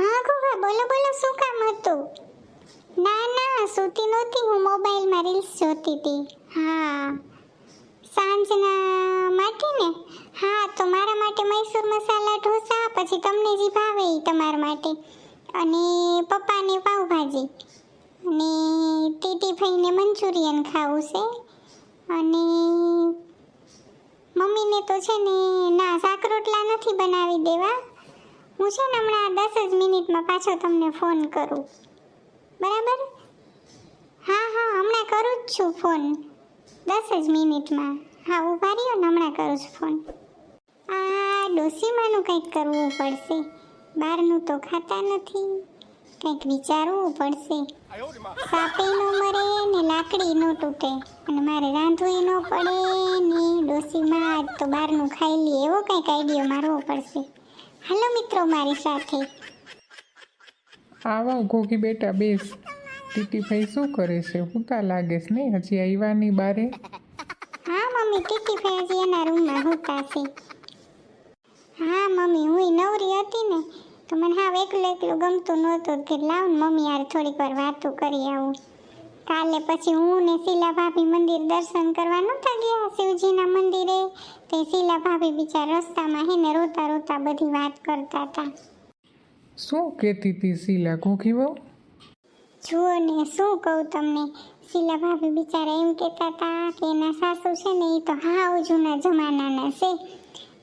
હા ગોગા બોલો બોલો, શું કામ હતું? ના ના, સૂતી નહોતી, હું મોબાઈલમાં રીલ્સ જોતી હતી. હા. સાંજના માટે ને? હા, તો મારા માટે મૈસૂર મસાલા, ઢોસા, પછી તમને જે ભાવે એ તમારા માટે. અને પપ્પાને પાઉભાજી. અને ટીટી ભાઈને મંચુરિયન ખાવું છે. અને મમ્મીને તો છે ને, ના, શાક રોટલા નથી બનાવી દેવા. હું છે ને હમણાં દસ જ મિનિટમાં પાછો તમને ફોન કરું. બરાબર? હા હા, હમણાં કરું જ છું ફોન. દસ જ મિનિટમાં. હા, ઊભા રહ્યો ને, હમણાં કરું છું ફોન. આ ડોસીમાનું કંઈક કરવું પડશે. બહારનું તો ખાતા નથી. કંઈક વિચારવું પડશે. સાપે ન મરે ને લાકડી ન તૂટે. અને મારે રાંધવું ન પડે ને ડોસીમાં તો બહારનું ખાઈ લઈએ એવો કંઈક આઈડિયો મારવો પડશે. હાલો મિત્રો મારી સાથે. આવો ઘોઘી બેટા બેસ. ટીટીભાઈ શું કરે છે? હુતા લાગે છે ને હજી આવ્યાની બારે? હા મમ્મી ટીટી ભાઈ હજી એના રૂમમાં હોતા છે. હા મમ્મી હું નવરી હતી ને તો મને હા એકલું એકલું ગમતું નહોતું કે લાવ મમ્મી યાર થોડીક વાર વાતો કરી આવું. કાલે પછી હું ને શીલા ભાભી મંદિર દર્શન કરવા નહોતા ગયા? શિવજીના મંદિરે? તે શીલા ભાભી બીજા રસ્તામાં હે ને રોતા રોતા બધી વાત કરતા હતા. શું કહેતી હતી શીલા? ઘોઘી બહુ જુઓ ને શું કહું તમને? શીલા ભાભી બિચારા એમ કહેતા હતા કે એના સાસુ છે ને એ તો હાવ જૂના જમાનાના છે.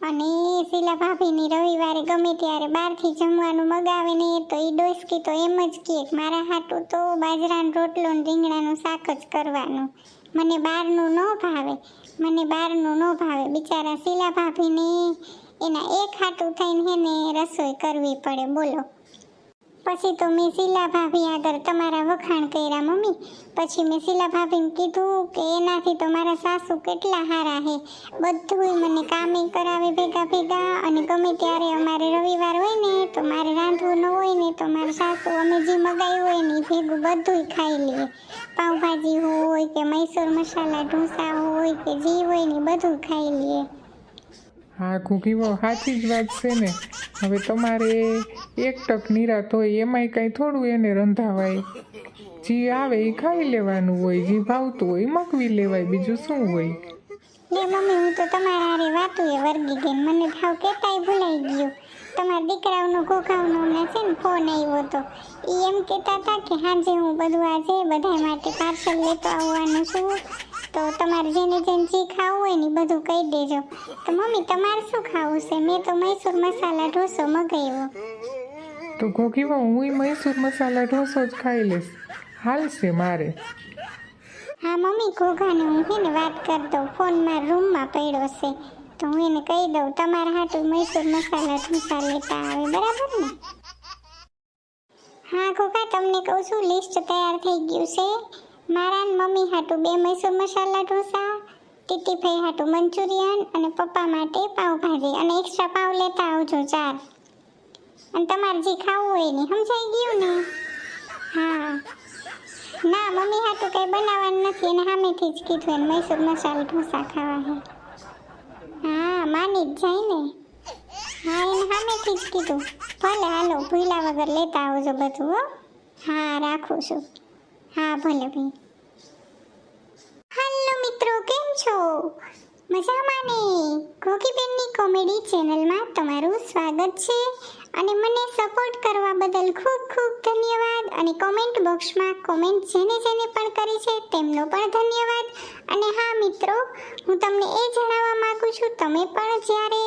અને શીલા ભાભીની રવિવારે ગમે ત્યારે બહારથી જમવાનું મગાવે ને તો એ ડોસકી તો એમ જ કહે કે, મારા હાટું તો બાજરાનો રોટલો ને રીંગણાનું શાક જ કરવાનું. મને બહારનું ન ભાવે, મને બહારનું ન ભાવે. બિચારા શીલા ભાભીને એના એક હાટું થઈને હે ને રસોઈ કરવી પડે. બોલો. પછી તો મેં શીલા ભાભી આગળ તમારા વખાણ કર્યા, મમ્મી. પછી મેં શીલા ભાભીને કીધું કે એનાથી તો મારા સાસુ કેટલા સારા હે. બધુંય મને કામે કરાવે ભેગા ભેગા અને ગમે ત્યારે અમારે રવિવાર હોય ને, તો મારે રાંધવું ન હોય ને, તો મારા સાસુ અમે જે મગાવ્યું હોય ને, એ ભેગું બધુંય ખાઈ લઈએ પાઉંભાજી હોય કે મૈસૂર મસાલા ઢોસા હોય કે જે હોય ને બધું ખાઈ લઈએ હા, ઘોઘી બહુ સાચી જ વાત છે ને. હવે તમારે એક ટક નિરાત હોય, એમાંય કાંઈ થોડું એને રંધાવાય. જે આવે એ ખાઈ લેવાનું હોય, જે ભાવતું હોય મગવી લેવાય, બીજું શું હોય? લે મમ્મી, હું તો તમારા હારે વાતું એ વર્ગી ગઈ મને ભાવ કેતાય ભૂલાઈ ગયું. તમારા દીકરાઓનો ઘોઘાવનો હમણાં છે ને ફોન આવ્યો હતો એ એમ કહેતા હતા કે હાજે હું બધું આજે બધા માટે પાર્સલ લેતો આવવાનું છું. તો તમારે જેને જેને જે ખાવું હોય ને બધું કહી દેજો. તો મમ્મી તમારે શું ખાવું છે? મેં તો મૈસૂર મસાલા ઢોસો મગાવ્યો. તો ઘોઘીમાં હું મૈસૂર મસાલા ઢોસો જ ખાઈ લઈશ. હાલશે મારે. હા મમ્મી ઘોઘાને હું છે ને વાત કરી દઉં. ફોનમાં રૂમમાં પડ્યો છે. તો હું એને કહી દઉં તમારા હાટું મૈસૂર મસાલા ઢોસા લેતા આવે બરાબર ને? હા ઘોઘા તમને કહું છું લિસ્ટ તૈયાર થઈ ગયું છે. મારા મમ્મી હાટું બે મૈસૂર મસાલા ઢોસા, ટીટીભાઈ હાટું મંચુરિયન અને પપ્પા માટે પાવભાજી અને એક્સ્ટ્રા પાવ લેતા આવજો ચાર. અને તમારે જે ખાવું હોય ને સમજાઈ ગયું ને? હા. ના, મમ્મી હાટું કંઈ બનાવવાનું નથી એને સામેથી જ કીધું એને મૈસૂર મસાલા ઢોસા ખાવા હે હા, માની જ જાય ને. હા, એને સામેથી જ કીધું. ભલે, હાલો, ભૂલા વગર લેતા આવજો બધું, હો. હા, રાખું છું. હા, ભલે ભાઈ હેલો મિત્રો, કેમ છો? મજામાં ને? ગોગીબેનની કોમેડી ચેનલમાં તમારું સ્વાગત છે અને મને સપોર્ટ કરવા બદલ ખૂબ ખૂબ ધન્યવાદ અને કોમેન્ટ બોક્સમાં કોમેન્ટ જેને જેને પણ કરી છે તેમનો પણ ધન્યવાદ. અને હા મિત્રો, હું તમને એ જણાવવા માગું છું, તમે પણ જ્યારે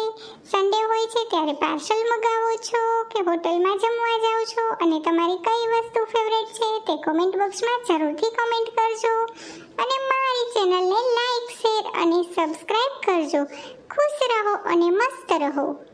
સન્ડે છે ત્યારે પાર્સલ મગાવો છો કે હોટલમાં જમવા જાઓ છો? અને તમારી કઈ વસ્તુ ફેવરેટ છે તે કોમેન્ટ બોક્સમાં જરૂરથી કોમેન્ટ કરજો. અને મારી ચેનલને લાઈક શેર અને સબસ્ક્રાઇબ કરજો. ખુશ રહો અને મસ્ત રહો.